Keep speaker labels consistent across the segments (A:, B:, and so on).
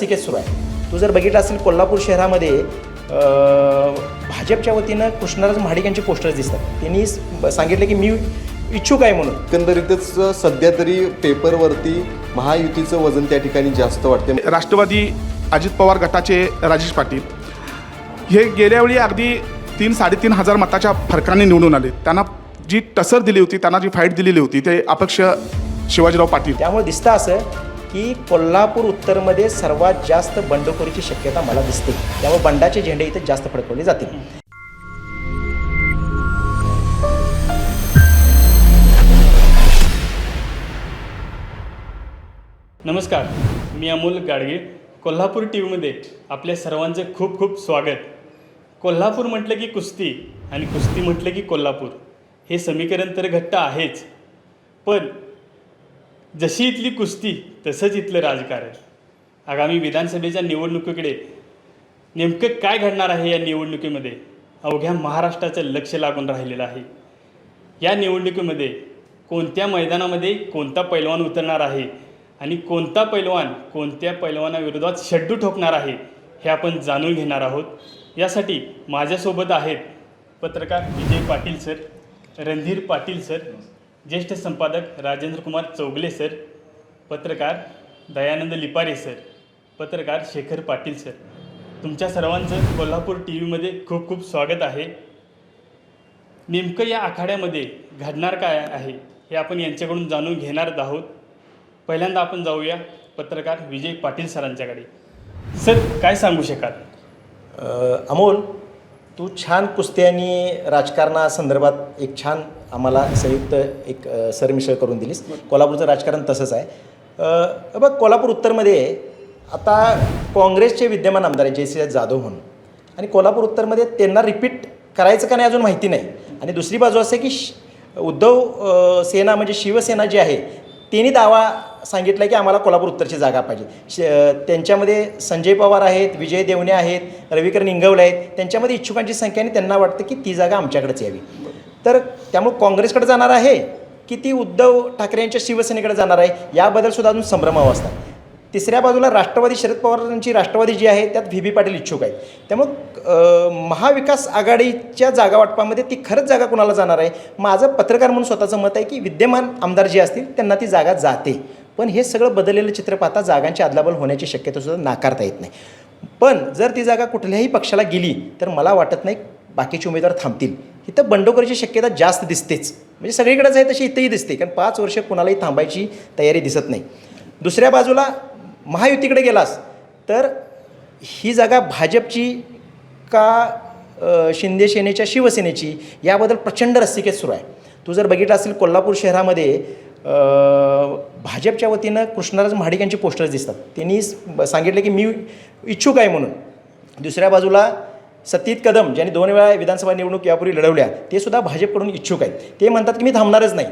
A: रस्सीकेस सुरू आहे. तू जर बघितलं असेल कोल्हापूर शहरामध्ये भाजपच्या वतीनं कृष्णराज महाडिक यांचे पोस्टर्स दिसतात. त्यांनी सांगितलं की मी इच्छुक आहे म्हणून.
B: एकंदरीतच सध्या तरी पेपरवरती महायुतीचं वजन त्या ठिकाणी जास्त वाटते
C: राष्ट्रवादी अजित पवार गटाचे राजेश पाटील हे गेल्यावेळी अगदी तीन साडेतीन हजार मताच्या फरकाने निवडून आले. त्यांना जी टसर दिली होती त्यांना जी फाईट दिलेली होती ते अपक्ष शिवाजीराव पाटील.
A: त्यामुळे दिसतं असं की कोल्हापूर उत्तरमध्ये सर्वात जास्त बंडखोरीची शक्यता मला दिसते. त्यामुळे बंडाचे झेंडे इथे जास्त फडकवले जातील.
D: नमस्कार मी अमोल गाडगे कोल्हापूर टी व्हीमध्ये आपल्या सर्वांचं खूप खूप स्वागत. कोल्हापूर म्हटलं की कुस्ती आणि कुस्ती म्हटलं की कोल्हापूर. हे समीकरण तर घट्ट आहेच. पण जशी इथली कुस्ती तसंच इथलं राजकारण. आगामी विधानसभेच्या निवडणुकीकडे नेमकं काय घडणार आहे या निवडणुकीमध्ये? अवघ्या महाराष्ट्राचं लक्ष लागून राहिलेलं आहे. या निवडणुकीमध्ये कोणत्या मैदानामध्ये कोणता पैलवान उतरणार आहे आणि कोणता पैलवान कोणत्या पैलवानाविरोधात शड्डू ठोकणार आहे हे आपण जाणून घेणार आहोत. यासाठी माझ्यासोबत आहेत पत्रकार विजय पाटील सर रणधीर पाटील सर ज्येष्ठ संपादक राजेंद्र कुमार चौगले सर पत्रकार दयानंद लिपारे सर पत्रकार शेखर पाटील सर. तुमच्या सर्वांचं कोल्हापूर टी व्हीमध्ये खूप खूप स्वागत आहे. नेमकं या आखाड्यामध्ये घडणार काय आहे हे आपण यांच्याकडून जाणून घेणार आहोत. पहिल्यांदा आपण जाऊया पत्रकार विजय पाटील सरांच्याकडे. सर काय सांगू शकाल?
A: अमोल तू छान कुस्ती आणि राजकारणासंदर्भात एक छान आम्हाला संयुक्त एक सरमिसळ करून दिलीस. कोल्हापूरचं राजकारण तसंच आहे. बघ कोल्हापूर उत्तरमध्ये आता काँग्रेसचे विद्यमान आमदार आहेत जयसिंह जाधव म्हणून. आणि कोल्हापूर उत्तरमध्ये त्यांना रिपीट करायचं का नाही अजून माहिती नाही. आणि दुसरी बाजू असं आहे की श- उद्धव सेना म्हणजे शिवसेना जी आहे तिन्ही दावा सांगितला की आम्हाला कोल्हापूर उत्तरची जागा पाहिजे. श त्यांच्यामध्ये संजय पवार आहेत विजय देवणे आहेत रविकरण इंगवले आहेत. त्यांच्यामध्ये इच्छुकांची संख्या आणि त्यांना वाटतं की ती जागा आमच्याकडेच यावी. तर त्यामुळे काँग्रेसकडे जाणार आहे की ती उद्धव ठाकरे यांच्या शिवसेनेकडे जाणार आहे? याबद्दल सुद्धा अजून संभ्रमावस्था आहे. तिसऱ्या बाजूला राष्ट्रवादी शरद पवारांची राष्ट्रवादी जी आहे त्यात व्ही. बी. पाटील इच्छुक आहेत. त्यामुळं महाविकास आघाडीच्या जागा वाटपामध्ये ती खरंच जागा कुणाला जाणार आहे? माझं पत्रकार म्हणून स्वतःचं मत आहे की विद्यमान आमदार जे असतील त्यांना ती जागा जाते. पण हे सगळं बदललेलं चित्र पाहता जागांची अदलाबल होण्याची शक्यता सुद्धा नाकारता येत नाही. पण जर ती जागा कुठल्याही पक्षाला गेली तर मला वाटत नाही बाकीचे उमेदवार थांबतील. इथं बंडखोरीची शक्यता जास्त दिसतेच. म्हणजे सगळीकडेच आहे तशी इथंही दिसते. कारण पाच वर्ष कुणालाही थांबायची तयारी दिसत नाही. दुसऱ्या बाजूला महायुतीकडे गेलास तर ही जागा भाजपची का शिंदेसेनेच्या शिंदे सेनेच्या शिवसेनेची? याबद्दल प्रचंड रस्तिकेत सुरू आहे. तू जर बघितलं असेल कोल्हापूर शहरामध्ये भाजपच्या वतीनं कृष्णराज महाडिक यांचे पोस्टर्स दिसतात. त्यांनी सांगितले सांगितलं की मी इच्छुक आहे म्हणून. दुसऱ्या बाजूला सतीत कदम ज्यांनी दोन वेळा विधानसभा निवडणूक यापूर्वी लढवल्या ते सुद्धा भाजपकडून इच्छुक आहेत. ते म्हणतात की मी थांबणारच नाही.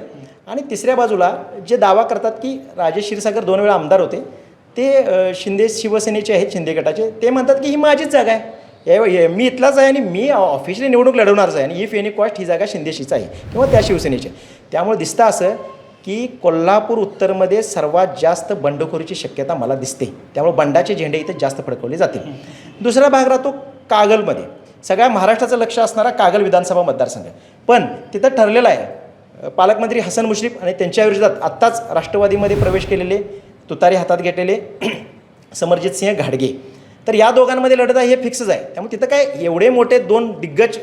A: आणि तिसऱ्या बाजूला जे दावा करतात की राजेश क्षीरसागर दोन वेळा आमदार होते ते शिंदे शिवसेनेचे आहेत शिंदे गटाचे. ते म्हणतात की ही माझीच जागा आहे. या- मी इथलाच आहे आणि मी ऑफिशियली निवडणूक लढवणारच आहे. आणि इफ एनी कॉस्ट ही जागा शिंदेशीच आहे किंवा त्या शिवसेनेची. त्यामुळे दिसतं असं की कोल्हापूर उत्तरमध्ये सर्वात जास्त बंडखोरीची शक्यता मला दिसते. त्यामुळे बंडाचे झेंडे इथे जास्त फडकवले जातील. दुसरा भाग राहतो कागलमध्ये. सगळ्या महाराष्ट्राचं लक्ष असणारा कागल विधानसभा मतदारसंघ. पण तिथं ठरलेलं आहे पालकमंत्री हसन मुश्रीफ आणि त्यांच्या विरोधात आत्ताच राष्ट्रवादीमध्ये प्रवेश केलेले तुतारी हातात घेतलेले समरजित सिंह घाडगे. तर या दोघांमध्ये लढत आहे हे फिक्सच आहे. त्यामुळे तिथं काय एवढे मोठे दोन दिग्गज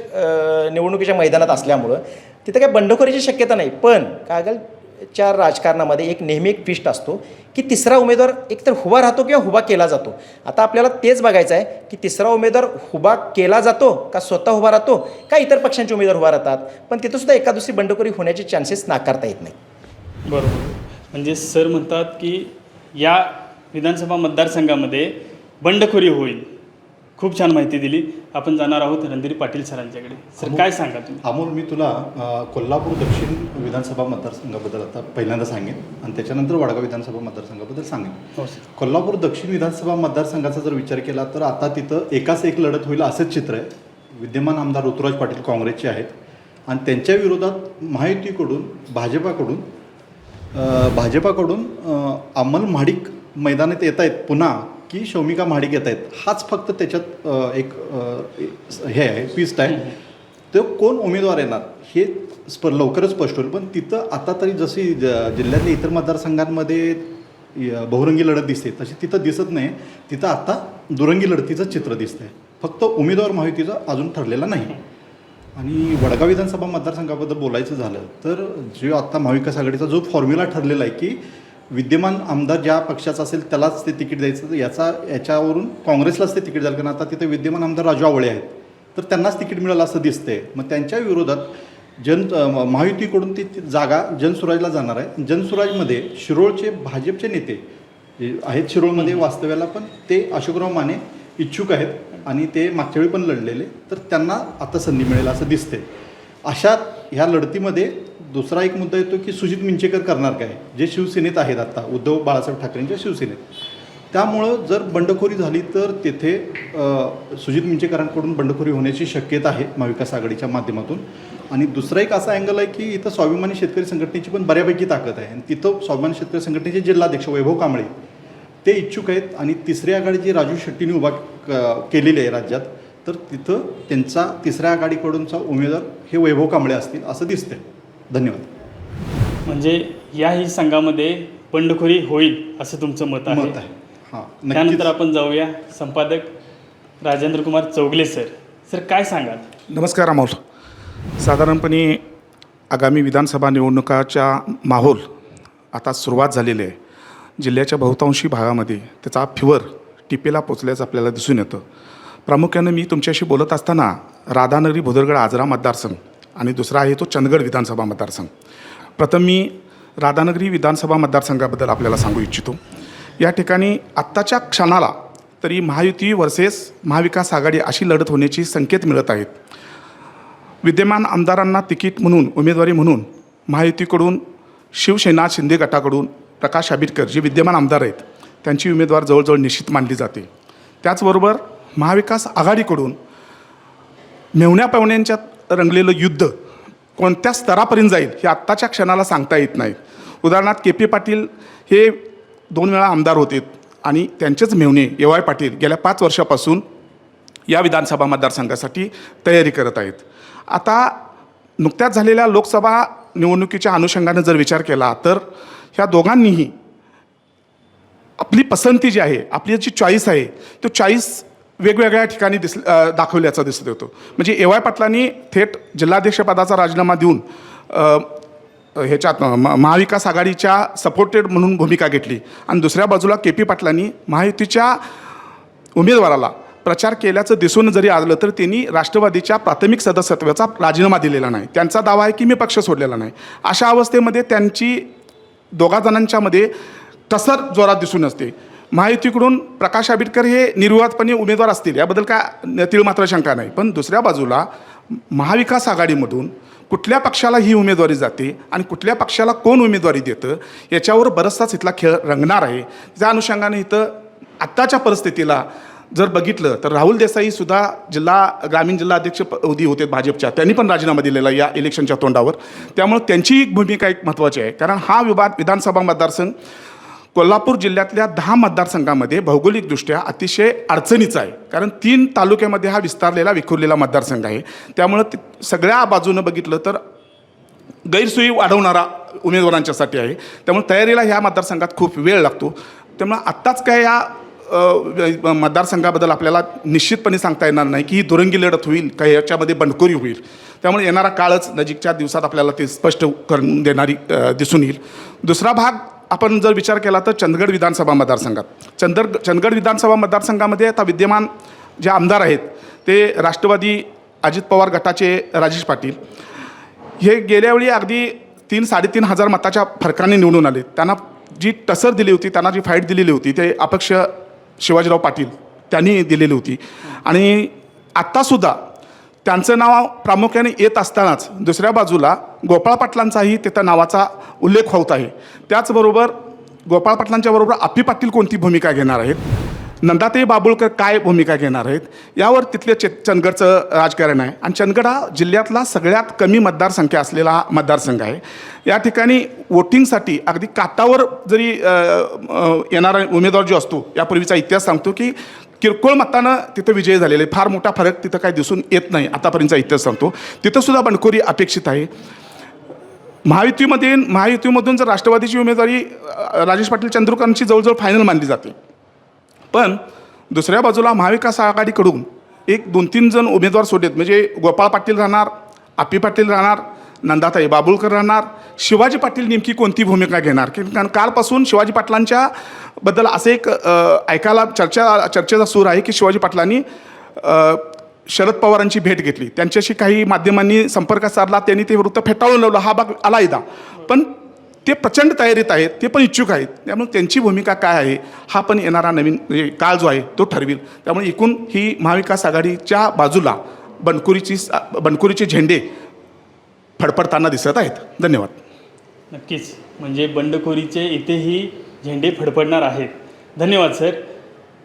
A: निवडणुकीच्या मैदानात असल्यामुळं तिथं काय बंडखोरीची शक्यता नाही. पण कागलच्या राजकारणामध्ये एक नेहमी एक ट्विस्ट असतो की तिसरा उमेदवार एकतर हुबा राहतो किंवा हुबा केला जातो. आता आपल्याला तेच बघायचं आहे की तिसरा उमेदवार हुबा केला जातो का स्वतः उभा राहतो का इतर पक्षांचे उमेदवार उभा राहतात? पण तिथं सुद्धा एका दुसरी बंडखोरी होण्याचे चान्सेस नाकारता येत नाही.
D: बरोबर. म्हणजे सर म्हणतात की या विधानसभा मतदारसंघामध्ये बंडखोरी होईल. खूप छान माहिती दिली. आपण जाणार आहोत रणधीर पाटील सरांच्याकडे. सर काय सांगा तुम्ही?
E: अमोल मी तुला कोल्हापूर दक्षिण विधानसभा मतदारसंघाबद्दल आता पहिल्यांदा सांगेन आणि त्याच्यानंतर वडगाव विधानसभा मतदारसंघाबद्दल सांगेन.
D: हो
E: कोल्हापूर दक्षिण विधानसभा मतदारसंघाचा जर विचार केला तर आता तिथं एकाच एक लढत होईल असंच चित्र आहे. विद्यमान आमदार ऋतुराज पाटील काँग्रेसचे आहेत. आणि त्यांच्या विरोधात महायुतीकडून भाजपाकडून भाजपाकडून अमल महाडिक मैदानात येत आहेत पुन्हा की शौमिका महाडिक येत आहेत हाच फक्त त्याच्यात एक हे आहे ट्विस्ट आहे. तो कोण उमेदवार येणार हे स्प लवकरच स्पष्ट होईल पण तिथं आता तरी जशी ज- जिल्ह्यातल्या इतर मतदारसंघांमध्ये बहुरंगी लढत दिसते तशी तिथं दिसत नाही. तिथं आता दुरंगी लढतीचं चित्र दिसतंय. फक्त उमेदवार माहितीचं अजून ठरलेला नाही. आणि वडगाव विधानसभा मतदारसंघाबद्दल बोलायचं झालं तर जो आत्ता महाविकास आघाडीचा जो फॉर्म्युला ठरलेला आहे की विद्यमान आमदार ज्या पक्षाचा असेल त्यालाच ते तिकीट द्यायचं याचा याच्यावरून काँग्रेसलाच ते तिकीट झालं कारण आता तिथे विद्यमान आमदार राजू आवळे आहेत तर त्यांनाच तिकीट मिळालं असं दिसतंय. मग त्यांच्या विरोधात जन महायुतीकडून ती जागा जनसुराजला जाणार आहे. जनसुराजमध्ये शिरोळचे भाजपचे नेते आहेत शिरोळमध्ये वास्तव्याला पण ते अशोकराव माने इच्छुक आहेत आणि ते मागच्या वेळी पण लढलेले तर त्यांना आता संधी मिळेल असं दिसते अशा ह्या लढतीमध्ये दुसरा एक मुद्दा येतो की सुजित मिंचेकर करणार काय? जे शिवसेनेत आहेत आत्ता उद्धव बाळासाहेब ठाकरेंच्या शिवसेनेत. त्यामुळं जर बंडखोरी झाली तर तेथे सुजित मिंचेकरांकडून बंडखोरी होण्याची शक्यता आहे महाविकास आघाडीच्या माध्यमातून. आणि दुसरा एक असा अँगल आहे की इथं स्वाभिमानी शेतकरी संघटनेची पण बऱ्यापैकी ताकद आहे. आणि तिथं स्वाभिमानी शेतकरी संघटनेचे जिल्हाध्यक्ष वैभव कांबळे ते इच्छुक आहेत आणि तिसरी आघाडी जी राजू शेट्टीने उभा क- केलेली आहे राज्यात तर तिथं त्यांचा तिसऱ्या आघाडीकडूनचा उमेदवार हे वैभव कांबळे असतील असं दिसतंय. धन्यवाद.
D: म्हणजे याही संघामध्ये बंडखोरी होईल असं तुमचं मत आहे.
E: मत आहे. हां नक्कीच.
D: त्यानंतर आपण जाऊया संपादक राजेंद्र कुमार चौगले सर. सर काय सांगाल?
C: नमस्कार अमोल. साधारणपणे आगामी विधानसभा निवडणुकाच्या माहोल आता सुरुवात झालेली आहे. जिल्ह्याच्या बहुतांशी भागामध्ये त्याचा फिवर टिपेला पोचल्याचं आपल्याला दिसून येतं. प्रामुख्यानं मी तुमच्याशी बोलत असताना राधानगरी भुदरगड आजरा मतदारसंघ आणि दुसरा आहे तो चंदगड विधानसभा मतदारसंघ. प्रथम मी राधानगरी विधानसभा मतदारसंघाबद्दल आपल्याला सांगू इच्छितो. या ठिकाणी आत्ताच्या क्षणाला तरी महायुती वर्सेस महाविकास आघाडी अशी लढत होण्याची संकेत मिळत आहेत. विद्यमान आमदारांना तिकीट म्हणून उमेदवारी म्हणून महायुतीकडून शिवसेना शिंदे गटाकडून प्रकाश आंबेडकर जे विद्यमान आमदार आहेत त्यांची उमेदवार जवळजवळ निश्चित मानली जाते. त्याचबरोबर महाविकास आघाडीकडून मेवण्या पाहुण्यांच्यात रंगलेलं युद्ध कोणत्या स्तरापर्यंत जाईल हे आत्ताच्या क्षणाला सांगता येत नाही. उदाहरणार्थ के पी पाटील हे दोन वेळा आमदार होते आणि त्यांचेच मेवणे ए वाय पाटील गेल्या पाच वर्षापासून या विधानसभा मतदारसंघासाठी तयारी करत आहेत. आता नुकत्याच झालेल्या लोकसभा निवडणुकीच्या अनुषंगानं जर विचार केला तर ह्या दोघांनीही आपली पसंती जी आहे आपली जी चॉईस आहे तो चॉईस वेगवेगळ्या ठिकाणी दिस दाखवल्याचा दिसत होतो. म्हणजे ए वाय पाटलांनी थेट जिल्हाध्यक्षपदाचा राजीनामा देऊन ह्याच्यात म- महाविकास आघाडीच्या सपोर्टेड म्हणून भूमिका घेतली. आणि दुसऱ्या बाजूला के पी पाटलांनी महायुतीच्या उमेदवाराला प्रचार केल्याचं दिसून जरी आलं तर त्यांनी राष्ट्रवादीच्या प्राथमिक सदस्यत्वाचा राजीनामा दिलेला नाही. त्यांचा दावा आहे की मी पक्ष सोडलेला नाही. अशा अवस्थेमध्ये त्यांची दोघा जणांच्यामध्ये कसर जोरात दिसून असते. महायुतीकडून प्रकाश आंबेडकर हे निर्विवादपणे उमेदवार असतील याबद्दल काय तीळ मात्र शंका नाही. पण दुसऱ्या बाजूला महाविकास आघाडीमधून कुठल्या पक्षाला ही उमेदवारी जाते आणि कुठल्या पक्षाला कोण उमेदवारी देतं याच्यावर बराचसाच इथला खेळ रंगणार आहे. त्या अनुषंगाने इथं आत्ताच्या परिस्थितीला जर बघितलं तर राहुल देसाई सुद्धा जिल्हा ग्रामीण जिल्हा अध्यक्ष पदी होते भाजपच्या. त्यांनी पण राजीनामा दिलेला या इलेक्शनच्या तोंडावर. त्यामुळे त्यांची एक भूमिका एक महत्त्वाची आहे. कारण हा विभाग विधानसभा मतदारसंघ कोल्हापूर जिल्ह्यातल्या दहा मतदारसंघामध्ये भौगोलिकदृष्ट्या अतिशय अडचणीचा आहे. कारण तीन तालुक्यामध्ये हा विस्तारलेला विखुरलेला मतदारसंघ आहे. त्यामुळं सगळ्या बाजूनं बघितलं तर गैरसोयी वाढवणारा उमेदवारांच्यासाठी आहे. त्यामुळे तयारीला ह्या मतदारसंघात खूप वेळ लागतो. त्यामुळे आत्ताच काय या मतदारसंघाबद्दल आपल्याला निश्चितपणे सांगता येणार नाही की ही दुरंगी लढत होईल का याच्यामध्ये बंडखोरी होईल. त्यामुळे येणारा काळच नजीकच्या दिवसात आपल्याला ते स्पष्ट करून देणारी दिसून येईल. दुसरा भाग आपण जर विचार केला तर चंदगड विधानसभा मतदारसंघात. चंदर चंदगड विधानसभा मतदारसंघामध्ये आता विद्यमान जे आमदार आहेत ते राष्ट्रवादी अजित पवार गटाचे राजेश पाटील. हे गेल्यावेळी अगदी तीन साडेतीन हजार मताच्या फरकाने निवडून आले. त्यांना जी टसर दिली होती त्यांना जी फाईट दिलेली होती ते अपक्ष शिवाजीराव पाटील त्यांनी दिलेली होती. आणि आत्तासुद्धा त्यांचं नाव प्रामुख्याने येत असतानाच दुसऱ्या बाजूला गोपाळ पाटलांचाही तिथं नावाचा उल्लेख होत आहे. त्याचबरोबर गोपाळ पाटलांच्या बरोबर आपी पाटील कोणती भूमिका घेणार आहेत? नंदाताई बाबुळकर काय भूमिका घेणार आहेत? यावर तिथले चे चंदगडचं राजकारण आहे. आणि चंदगड हा जिल्ह्यातला सगळ्यात कमी मतदारसंख्या असलेला मतदारसंघ आहे. या ठिकाणी वोटिंगसाठी अगदी काटावर जरी येणारा उमेदवार जो असतो यापूर्वीचा इतिहास सांगतो की किरकोळ मतानं तिथं विजय झालेले आहे. फार मोठा फरक तिथं काय दिसून येत नाही आतापर्यंतचा इतिहास सांगतो. तिथंसुद्धा बंडखोरी अपेक्षित आहे. महायुतीमध्ये महायुतीमधून जर राष्ट्रवादीची उमेदवारी राजेश पाटील चंद्रकांतची जवळजवळ फायनल मानली जाते. पण दुसऱ्या बाजूला महाविकास आघाडीकडून एक दोन तीन जण उमेदवार सोडलेत. म्हणजे गोपाळ पाटील राहणार आपी पाटील राहणार नंदाताई बाबुळकर राहणार. शिवाजी पाटील नेमकी कोणती भूमिका घेणार? की कारण कालपासून शिवाजी पाटलांच्या बद्दल असं एक ऐकायला चर्चा चर्चेचा सूर आहे की शिवाजी पाटलांनी शरद पवारांची भेट घेतली. त्यांच्याशी काही माध्यमांनी संपर्क साधला त्यांनी ते वृत्त फेटाळून लावलं. हा भाग आला एकदा पण ते प्रचंड तयारीत आहेत ते पण इच्छुक आहेत. त्यामुळे त्यांची भूमिका काय आहे हा पण येणारा नवीन म्हणजे काळ जो आहे तो ठरवेल. त्यामुळे एकूण ही महाविकास आघाडीच्या बाजूला बनकुरीची बनकुरीचे झेंडे फडफडताना दिसत आहेत. धन्यवाद.
D: नक्कीच. म्हणजे बंडखोरीचे इथेही झेंडे फडफडणार आहेत. धन्यवाद सर.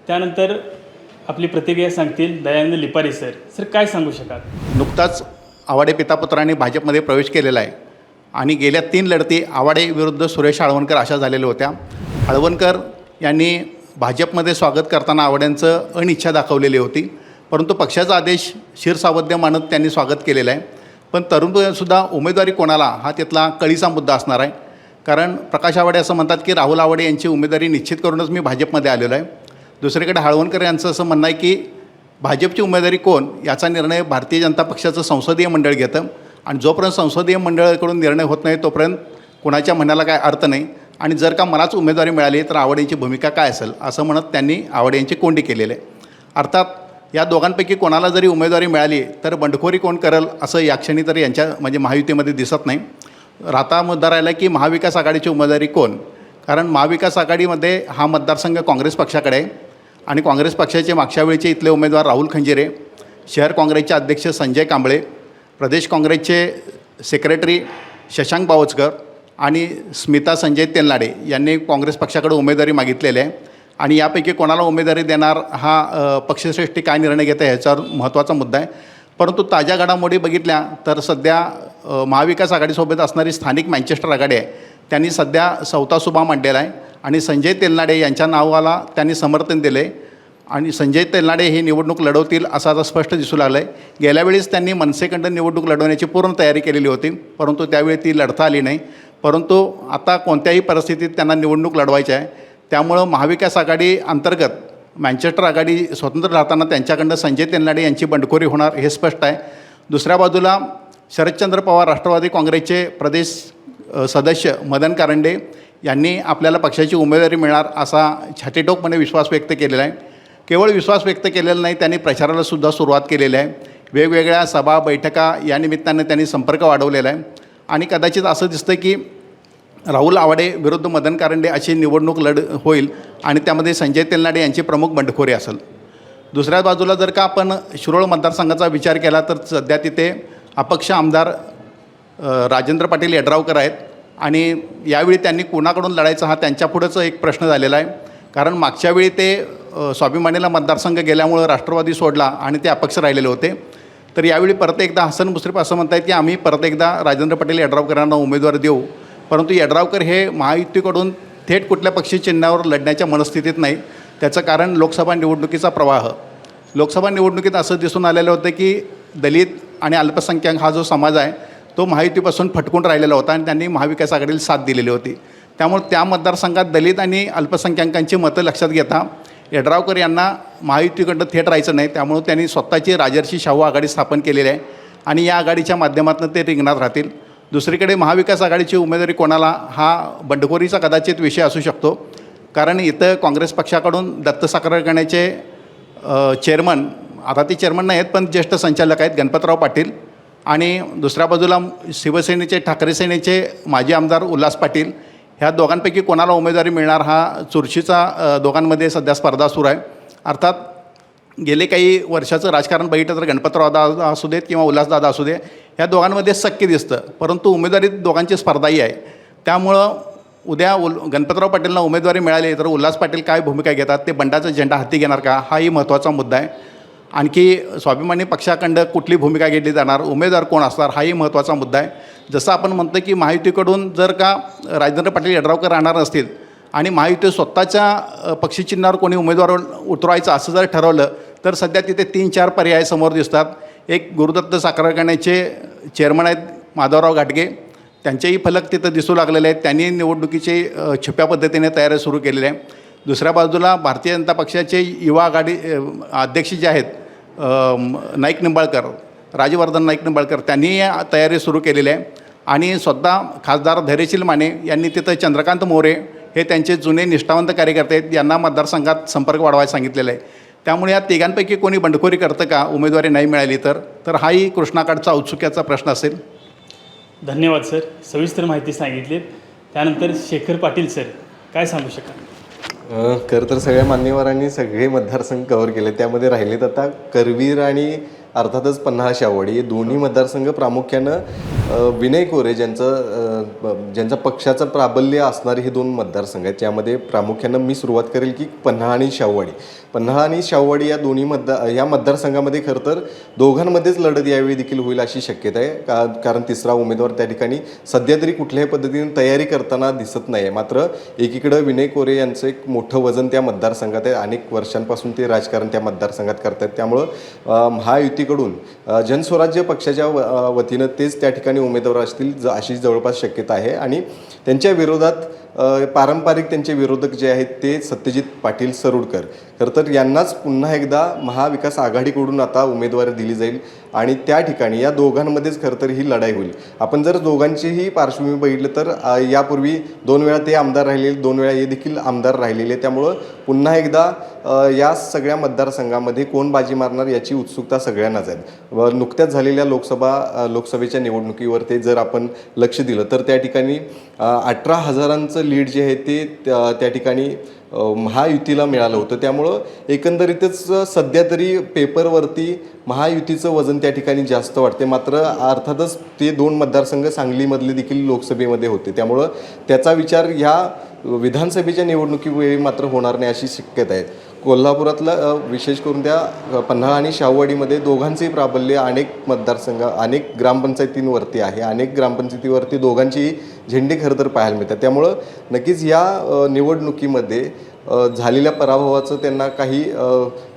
D: त्यानंतर आपली प्रतिक्रिया सांगतील दयानंद लिपारी सर. सर काय सांगू शकाल?
F: नुकताच आवाडे पितापुत्रांनी भाजपमध्ये प्रवेश केलेला आहे. आणि गेल्या तीन लढती आवाडे विरुद्ध सुरेश आळवणकर अशा झालेल्या होत्या. आळवणकर यांनी भाजपमध्ये स्वागत करताना आवाड्यांचं अनिच्छा दाखवलेली होती. परंतु पक्षाचा आदेश शिरसावध्य मानत त्यांनी स्वागत केलेलं आहे. पण तरुणसुद्धा उमेदवारी कोणाला हा तिथला कळीचा मुद्दा असणार आहे. कारण प्रकाश आवाडे असं म्हणतात की राहुल आवाडे यांची उमेदवारी निश्चित करूनच मी भाजपमध्ये आलेलो आहे. दुसरीकडे हळवणकर यांचं असं म्हणणं आहे की भाजपची उमेदवारी कोण याचा निर्णय भारतीय जनता पक्षाचं संसदीय मंडळ घेतं. आणि जोपर्यंत संसदीय मंडळाकडून निर्णय होत नाही तोपर्यंत कुणाच्या म्हणण्याला काय अर्थ नाही. आणि जर का मलाच उमेदवारी मिळाली तर आवड यांची भूमिका काय असेल? असं म्हणत त्यांनी आवड यांची कोंडी केलेली आहे. अर्थात या दोघांपैकी कोणाला जरी उमेदवारी मिळाली तर बंडखोरी कोण करेल असं या क्षणी तरी यांच्या म्हणजे महायुतीमध्ये दिसत नाही. राहता मुद्दा राहिला की महाविकास आघाडीची उमेदवारी कोण? कारण महाविकास आघाडीमध्ये हा मतदारसंघ काँग्रेस पक्षाकडे आहे. आणि काँग्रेस पक्षाचे मागच्या वेळेचे इथले उमेदवार राहुल खंजिरे शहर काँग्रेसचे अध्यक्ष संजय कांबळे प्रदेश काँग्रेसचे सेक्रेटरी शशांक बावचकर आणि स्मिता संजय तेलनाडे यांनी काँग्रेस पक्षाकडे उमेदवारी मागितलेली आहे. आणि यापैकी कोणाला उमेदवारी देणार हा पक्षश्रेष्ठी काय निर्णय घेत आहे ह्याच्यावर महत्त्वाचा मुद्दा आहे. परंतु ताज्या घडामोडी बघितल्या तर सध्या महाविकास आघाडीसोबत असणारी स्थानिक मँचेस्टर आघाडी आहे. त्यांनी सध्या सौता सुभा मांडलेला आहे आणि संजय तेलनाडे यांच्या नावाला त्यांनी समर्थन दिले. आणि संजय तेलनाडे ही निवडणूक लढवतील असं आता स्पष्ट दिसू लागलं आहे गेल्या वेळेस त्यांनी मनसेकडं निवडणूक लढवण्याची पूर्ण तयारी केलेली होती परंतु त्यावेळी ती लढता आली नाही. परंतु आता कोणत्याही परिस्थितीत त्यांना निवडणूक लढवायची आहे. त्यामुळं महाविकास आघाडी अंतर्गत मँचेस्टर आघाडी स्वतंत्र राहताना त्यांच्याकडनं संजय तेलनाडे यांची बंडखोरी होणार हे स्पष्ट आहे. दुसऱ्या बाजूला शरदचंद्र पवार राष्ट्रवादी काँग्रेसचे प्रदेश सदस्य मदन कारंडे यांनी आपल्याला पक्षाची उमेदवारी मिळणार असा छातीटोकपणे विश्वास व्यक्त केलेला आहे. केवळ विश्वास व्यक्त केलेला नाही त्यांनी प्रचारालासुद्धा सुरुवात केलेली आहे. वेगवेगळ्या सभा बैठका या निमित्ताने त्यांनी संपर्क वाढवलेला आहे. आणि कदाचित असं दिसतं की राहुल आवाडे विरुद्ध मदन कारंडे अशी निवडणूक लढ होईल आणि त्यामध्ये संजय तेलनाडे यांची प्रमुख बंडखोरी असेल. दुसऱ्या बाजूला जर का आपण शिरोळ मतदारसंघाचा विचार केला तर सध्या तिथे अपक्ष आमदार राजेंद्र पाटील यड्रावकर आहेत. आणि यावेळी त्यांनी कोणाकडून लढायचा हा त्यांच्यापुढंच एक प्रश्न झालेला आहे. कारण मागच्या वेळी ते स्वाभिमानीला मतदारसंघ गेल्यामुळं राष्ट्रवादी सोडला आणि ते अपक्ष राहिलेले होते. तर यावेळी परत एकदा हसन मुश्रीफ असं म्हणतायत की आम्ही परत एकदा राजेंद्र पटेल यड्रावकरांना उमेदवार देऊ. परंतु यड्रावकर हे महायुतीकडून थेट कुठल्या पक्षी चिन्हावर लढण्याच्या मनस्थितीत नाही. त्याचं कारण लोकसभा निवडणुकीचा प्रवाह. लोकसभा निवडणुकीत असं दिसून आलेलं होतं की दलित आणि अल्पसंख्याक हा जो समाज आहे तो महायुतीपासून फटकून राहिलेला होता आणि त्यांनी महाविकास आघाडीला साथ दिलेली होती. त्यामुळे त्या मतदारसंघात दलित आणि अल्पसंख्याकांची मतं लक्षात घेता यड्रावकर यांना महायुतीकडनं थेट राहायचं नाही त्यामुळे त्यांनी स्वतःची राजर्षी शाहू आघाडी स्थापन केलेली आहे आणि या आघाडीच्या माध्यमातून ते रिंगणात राहतील. दुसरीकडे महाविकास आघाडीची उमेदवारी कोणाला हा बंडखोरीचा कदाचित विषय असू शकतो कारण इथं काँग्रेस पक्षाकडून दत्त साखरकारण्याचे चेअरमन आता ते चेअरमन नाही आहेत पण ज्येष्ठ संचालक आहेत गणपतराव पाटील आणि दुसऱ्या बाजूला शिवसेनेचे ठाकरे सेनेचे माजी आमदार उल्हास पाटील ह्या दोघांपैकी कोणाला उमेदवारी मिळणार हा चुरशीचा दोघांमध्ये सध्या स्पर्धा सुरू आहे. अर्थात गेले काही वर्षाचं राजकारण बघितलं तर गणपतरावदा असू देत किंवा उल्हासदादा असू दे ह्या दोघांमध्ये शक्य दिसतं. परंतु उमेदवारीत दोघांची स्पर्धाही आहे. त्यामुळं उद्या उल गणपतराव पाटीलला उमेदवारी मिळाली तर उल्हास पाटील काय भूमिका घेतात ते बंडाचा झेंडा हाती घेणार का हाही महत्त्वाचा मुद्दा आहे. आणखी स्वाभिमानी पक्षाखंड कुठली भूमिका घेतली जाणार उमेदवार कोण असणार हाही महत्त्वाचा मुद्दा आहे. जसं आपण म्हणतो की महायुतीकडून जर का राजेंद्र पाटील यड्रावकर राहणार असतील आणि महायुती स्वतःच्या अ, पक्षचिन्हावर कोणी उमेदवार उतरवायचं असं जर ठरवलं तर सध्या तिथे तीन चार पर्याय समोर दिसतात. एक गुरुदत्त साखर चेअरमन आहेत माधवराव घाटगे. त्यांचेही फलक तिथं दिसू लागलेले आहेत. त्यांनी निवडणुकीची छुप्या पद्धतीने तयारी सुरू केलेली आहे. दुसऱ्या बाजूला भारतीय जनता पक्षाचे युवा आघाडी अध्यक्ष जे आहेत नाईक निंबाळकर राजवर्धन नाईक निंबाळकर त्यांनी तयारी सुरू केलेली आहे. आणि स्वतः खासदार धैर्यशील माने यांनी तिथं चंद्रकांत मोरे हे त्यांचे जुने निष्ठावंत कार्यकर्ते आहेत यांना मतदारसंघात संपर्क वाढवायला सांगितलेलं आहे. त्यामुळे या तिघांपैकी कोणी बंडखोरी करतं का उमेदवारी नाही मिळाली तर तर हाही कृष्णाकाठचा औत्सुक्याचा प्रश्न असेल.
D: धन्यवाद सर. सविस्तर माहिती सांगितली त्यानंतर शेखर पाटील सर काय सांगू शकाल?
B: खरं तर सगळ्या मान्यवरांनी सगळे मतदारसंघ कव्हर केले. त्यामध्ये राहिलेत आता करवीर आणि अर्थातच पन्हाळा शावडी हे दोन्ही मतदारसंघ प्रामुख्यानं विनय कोरे ज्यांचं ज्यांचा पक्षाचं प्राबल्य असणारे हे दोन मतदारसंघ आहेत. त्यामध्ये प्रामुख्यानं मी सुरुवात करेल की पन्हाळा आणि शाववाडी पन्हाळा आणि शाववाडी या दोन्ही मतदार या मतदारसंघामध्ये खरं तर दोघांमध्येच लढत यावेळी देखील होईल अशी शक्यता आहे. का कारण तिसरा उमेदवार त्या ठिकाणी सध्या तरी कुठल्याही पद्धतीने तयारी करताना दिसत नाही आहे. मात्र एकीकडं विनय कोरे यांचं एक मोठं वजन त्या मतदारसंघात आहे. अनेक वर्षांपासून ते राजकारण त्या मतदारसंघात करतात त्यामुळं अ, महायुतीकडून जनस्वराज्य पक्षाच्या वतीनं तेच त्या ठिकाणी उमेदवार असतील ज अशी जवळपास शक्यता आहे. आणि त्यांच्या विरोधात पारंपरिक त्यांचे विरोधक जे आहेत ते सत्यजित पाटील सरुडकर. खरं तर यांनाच पुन्हा एकदा महाविकास आघाडीकडून आता उमेदवारी दिली जाईल आणि त्या ठिकाणी या दोघांमध्येच खरं तर ही लढाई होईल. आपण जर दोघांचीही पार्श्वभूमी बघितलं तर यापूर्वी दोन वेळा ते आमदार राहिलेले दोन वेळा हे देखील आमदार राहिलेले. त्यामुळं पुन्हा एकदा या सगळ्या मतदारसंघामध्ये कोण बाजी मारणार याची उत्सुकता सगळ्यांनाच आहे. व नुकत्याच झालेल्या लोकसभा लोकसभेच्या निवडणुकीवर ते जर आपण लक्ष दिलं तर त्या ठिकाणी अठरा हजारांचं लीड जे आहे ते त्या त्या ठिकाणी महायुतीला मिळालं होतं. त्यामुळं एकंदरीतच सध्या तरी पेपरवरती महायुतीचं वजन त्या ठिकाणी जास्त वाटते मात्र अर्थातच ते दोन मतदारसंघ सांगलीमधले देखील लोकसभेमध्ये होते. त्यामुळं त्याचा विचार ह्या विधानसभेच्या निवडणुकीवेळी मात्र होणार नाही अशी शक्यता आहे. कोल्हापुरातला विशेष करून त्या पन्हाळा आणि शाहूवाडीमध्ये दोघांचेही प्राबल्य अनेक मतदारसंघ अनेक ग्रामपंचायतींवरती आहे. अनेक ग्रामपंचायतीवरती दोघांचीही झेंडे खरं तर पाहायला मिळतात. त्यामुळं नक्कीच या निवडणुकीमध्ये झालेल्या पराभवाचं त्यांना काही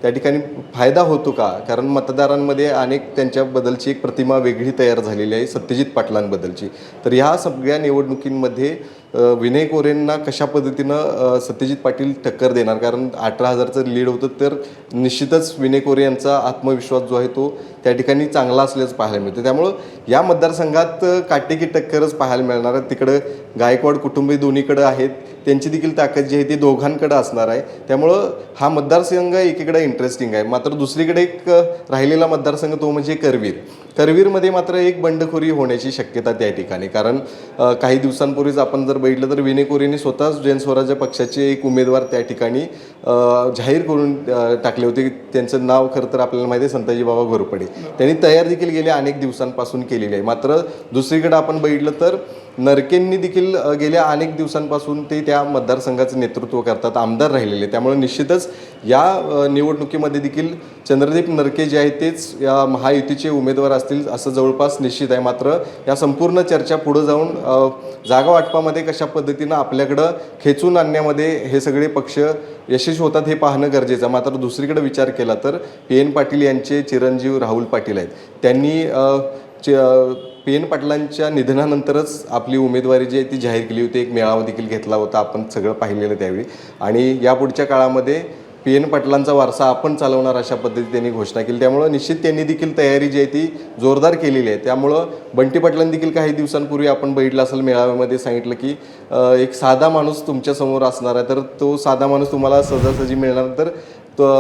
B: त्या ठिकाणी फायदा होतो का? कारण मतदारांमध्ये अनेक त्यांच्याबद्दलची एक प्रतिमा वेगळी तयार झालेली आहे सत्यजित पाटलांबद्दलची. तर ह्या सगळ्या निवडणुकींमध्ये विनय कोरेंना कशा पद्धतीनं सत्यजित पाटील टक्कर देणार? कारण अठरा हजारचं लीड होतं तर निश्चितच विनय कोरे यांचा आत्मविश्वास जो आहे तो त्या ठिकाणी चांगला असल्याचं पाहायला मिळतं. त्यामुळं या मतदारसंघात काटेकी टक्करच पाहायला मिळणार आहे. तिकडं गायकवाड कुटुंबीय दोन्हीकडं आहेत. त्यांची देखील ताकद जी आहे ती दोघांकडं असणार आहे. त्यामुळं हा मतदारसंघ एकीकडे इंटरेस्टिंग आहे. मात्र दुसरीकडे एक राहिलेला मतदारसंघ तो म्हणजे करवीर. करवीरमध्ये मात्र एक बंडखोरी होण्याची शक्यता त्या ठिकाणी. कारण काही दिवसांपूर्वीच आपण जर बघितलं तर विनय कोरेंनी स्वतःच जनस्वराज्य पक्षाचे एक उमेदवार त्या ठिकाणी जाहीर करून टाकले होते. त्यांचं नाव खरं तर आपल्याला माहिती आहे संताजी बाबा घोरपडे. त्यांनी तयार देखील गेल्या अनेक दिवसांपासून केलेली आहे. मात्र दुसरीकडे आपण बघितलं तर नरकेंनी देखील गेल्या अनेक दिवसांपासून ते त्या मतदारसंघाचं नेतृत्व करतात आमदार राहिलेले. त्यामुळे निश्चितच या निवडणुकीमध्ये देखील चंद्रदीप नरके जे आहेत तेच या महायुतीचे उमेदवार असतील असं जवळपास निश्चित आहे. मात्र या संपूर्ण चर्चा पुढं जाऊन जागा वाटपामध्ये कशा पद्धतीनं आपल्याकडं खेचून आणण्यामध्ये हे सगळे पक्ष यशस्वी होतात हे पाहणं गरजेचं आहे. मात्र दुसरीकडे विचार केला तर पी एन पाटील यांचे चिरंजीव राहुल पाटील आहेत. त्यांनी च पी एन पाटलांच्या निधनानंतरच आपली उमेदवारी जी आहे ती जाहीर केली होती एक मेळावा देखील घेतला होता आपण सगळं पाहिलेलं त्यावेळी. आणि यापुढच्या काळामध्ये पी एन पाटलांचा वारसा आपण चालवणार अशा पद्धतीने त्यांनी घोषणा केली. त्यामुळं निश्चित त्यांनी देखील तयारी जी आहे ती जोरदार केलेली आहे. त्यामुळं बंटी पाटलांनी देखील काही दिवसांपूर्वी आपण बघितलं असेल मेळाव्यामध्ये सांगितलं की एक साधा माणूस तुमच्यासमोर असणार आहे. तर तो साधा माणूस तुम्हाला सहजासहजी मिळणार तर तो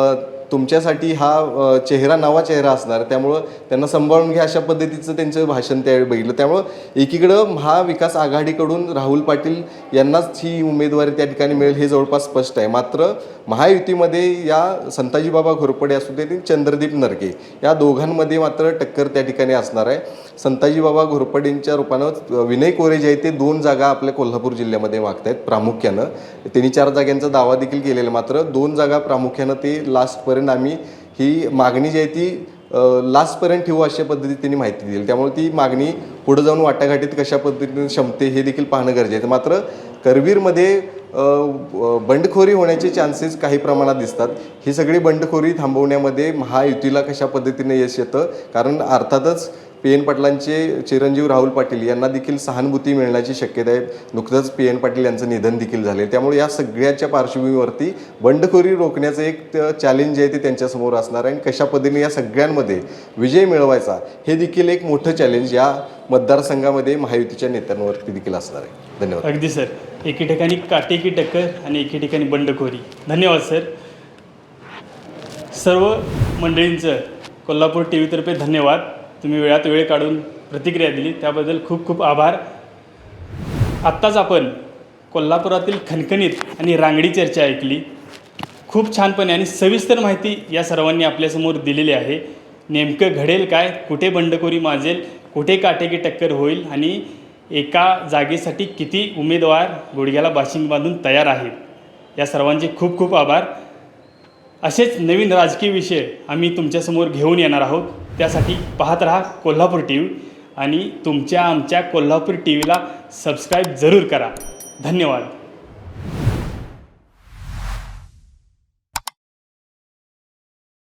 B: तुमच्यासाठी हा चेहरा नवा चेहरा असणार. त्यामुळं त्यांना सांभाळून घ्या अशा पद्धतीचं त्यांचं भाषण त्यावेळी बघितलं. त्यामुळं एकीकडं महाविकास आघाडीकडून राहुल पाटील यांनाच ही उमेदवारी त्या ठिकाणी मिळेल हे जवळपास स्पष्ट आहे. मात्र महायुतीमध्ये या संताजीबाबा घोरपडे असू दे चंद्रदीप नरके या दोघांमध्ये मात्र टक्कर त्या ठिकाणी असणार आहे. संताजीबाबा घोरपडेंच्या रूपानं विनय कोरे जे आहेत ते दोन जागा आपल्या कोल्हापूर जिल्ह्यामध्ये मागतायत प्रामुख्यानं. त्यांनी चार जागांचा दावा देखील केलेला मात्र दोन जागा प्रामुख्यानं ते लास्टपर्यंत आम्ही ही मागणी जी आहे ती लास्टपर्यंत ठेवू अशा पद्धतीत त्यांनी माहिती दिली. त्यामुळे ती मागणी पुढे जाऊन वाटाघाटीत कशा पद्धतीने क्षमते हे देखील पाहणं गरजेचं मात्र करवीरमध्ये बंडखोरी होण्याचे चान्सेस काही प्रमाणात दिसतात. ही सगळी बंडखोरी थांबवण्यामध्ये महायुतीला कशा पद्धतीने यश येतं? कारण अर्थातच पी एन पाटलांचे चिरंजीव राहुल पाटील यांना देखील सहानुभूती मिळण्याची शक्यता आहे नुकतंच पी एन पाटील यांचं निधन देखील झाले त्यामुळे या सगळ्याच्या पार्श्वभूमीवरती बंडखोरी रोखण्याचं एक चॅलेंज आहे ते त्यांच्यासमोर असणार आहे. आणि कशा पद्धतीने या सगळ्यांमध्ये विजय मिळवायचा हे देखील एक मोठं चॅलेंज या मतदारसंघामध्ये महायुतीच्या नेत्यांवरती देखील असणार आहे. धन्यवाद.
D: अगदी सर. एके ठिकाणी काटेकी टक्कर आणि एके ठिकाणी बंडखोरी. धन्यवाद सर. सर्व मंडळींचं कोल्हापूर टी व्हीतर्फे धन्यवाद. तुम्ही वेळात वेळ काढून प्रतिक्रिया दिली. त्याबद्दल खूप खूप आभार. आत्ताच आपण कोल्हापुरातील खणखणीत आणि रांगडी चर्चा ऐकली. खूप छानपणे आणि सविस्तर माहिती या सर्वांनी आपल्यासमोर दिलेली आहे. नेमकं घडेल काय? कुठे बंडखोरी माजेल? कुठे काटेकी टक्कर होईल? आणि एका जागेसाठी किती उमेदवार गुडघ्याला बाशिंग बांधून तयार आहेत? या सर्वांचे खूप खूप आभार. असेच नवीन राजकीय विषय आम्ही तुमच्यासमोर घेऊन येणार आहोत. त्यासाठी पाहत राहा कोल्हापूर टी व्ही आणि तुमच्या आमच्या कोल्हापूर टी व्हीला सबस्क्राईब जरूर करा. धन्यवाद.